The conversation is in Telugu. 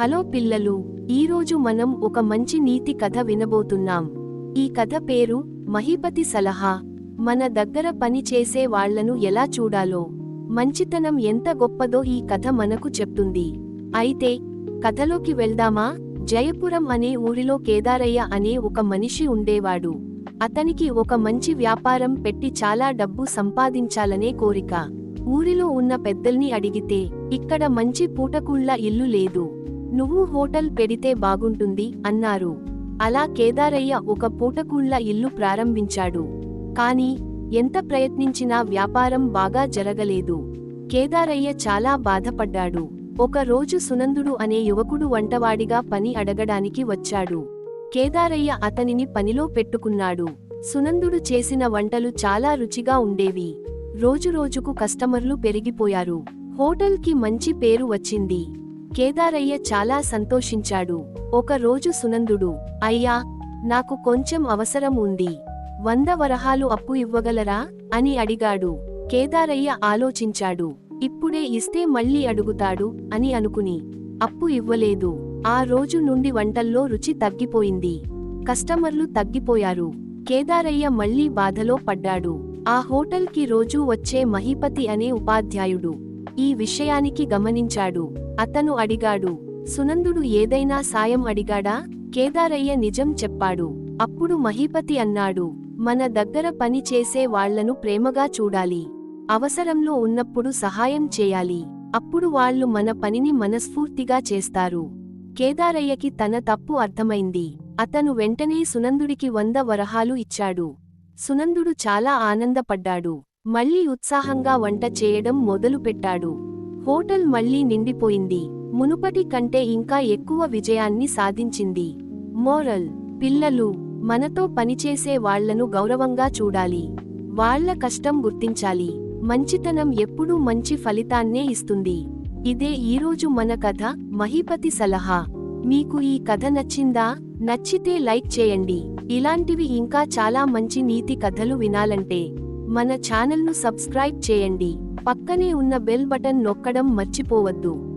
హలో పిల్లలు ఈరోజు మనం ఒక మంచి నీతి కథ వినబోతున్నాం. ఈ కథ పేరు మహిపతి సలహా. మన దగ్గర పని చేసే వాళ్ళను ఎలా చూడాలో మంచితనం ఎంత గొప్పదో ఈ కథ మనకు చెప్తుంది. అయితే కథలోకి వెళ్దామా? జయపురం అనే ఊరిలో కేదారయ్య అనే ఒక మనిషి ఉండేవాడు. అతనికి ఒక మంచి వ్యాపారం పెట్టి చాలా డబ్బు సంపాదించాలనే కోరిక. ఊరిలో ఉన్న పెద్దల్ని అడిగితే ఇక్కడ మంచి పూటకుళ్ళ ఇల్లు లేదు. నువ్వు హోటల్ పెడితే బాగుంటుంది అన్నారు. అలా కేదారయ్య ఒక పూటకూళ్ళ ఇల్లు ప్రారంభించాడు. కాని ఎంత ప్రయత్నించినా వ్యాపారం బాగా జరగలేదు. కేదారయ్య చాలా బాధపడ్డాడు. ఒక రోజు సునందుడు అనే యువకుడు వంటవాడిగా పని అడగడానికి వచ్చాడు. కేదారయ్య అతనిని పనిలో పెట్టుకున్నాడు. సునందుడు చేసిన వంటలు చాలా రుచిగా ఉండేవి. రోజురోజుకు కస్టమర్లు పెరిగిపోయారు. హోటల్కి మంచి పేరు వచ్చింది. కేదారయ్య చాలా సంతోషించాడు. ఒక రోజు సునందుడు అయ్యా నాకు కొంచెం అవసరం ఉంది. వంద వరహాలు అప్పు ఇవ్వగలరా? అని అడిగాడు. కేదారయ్య ఆలోచించాడు. ఇప్పుడే ఇస్తే మళ్ళీ అడుగుతాడు అని అనుకుని అప్పు ఇవ్వలేదు. ఆ రోజు నుండి వంటల్లో రుచి తగ్గిపోయింది. కస్టమర్లు తగ్గిపోయారు. కేదారయ్య మళ్ళీ బాధలో పడ్డాడు. ఆ హోటల్కి రోజూ వచ్చే మహిపతి అనే ఉపాధ్యాయుడు. ఈ విషయానికి గమనించాడు. అతను అడిగాడు సునందుడు ఏదైనా సాయం అడిగాడా? కేదారయ్య నిజం చెప్పాడు. అప్పుడు మహిపతి అన్నాడు మన దగ్గర పని చేసే వాళ్ళను ప్రేమగా చూడాలి. అవసరంలో ఉన్నప్పుడు సహాయం చేయాలి. అప్పుడు వాళ్ళు మన పనిని మనస్ఫూర్తిగా చేస్తారు. కేదారయ్యకి తన తప్పు అర్థమైంది. అతను వెంటనే సునందుడికి వంద వరహాలు ఇచ్చాడు. సునందుడు చాలా ఆనందపడ్డాడు. మళ్ళీ ఉత్సాహంగా వంట చేయడం మొదలుపెట్టాడు హోటల్ మళ్ళీ నిండిపోయింది. మునుపటి కంటే ఇంకా ఎక్కువ విజయాన్ని సాధించింది. మోరల్ పిల్లలు మనతో పనిచేసే వాళ్ళను గౌరవంగా చూడాలి. వాళ్ళ కష్టం గుర్తించాలి. మంచితనం ఎప్పుడూ మంచి ఫలితాన్నే ఇస్తుంది. ఇదే ఈరోజు మన కథ. మహిపతి సలహా. మీకు ఈ కథ నచ్చిందా? నచ్చితే లైక్ చేయండి. ఇలాంటివి ఇంకా చాలా మంచి నీతి కథలు వినాలంటే మన ఛానల్ను సబ్స్క్రైబ్ చేయండి. పక్కనే ఉన్న బెల్ బటన్ నొక్కడం మర్చిపోవద్దు.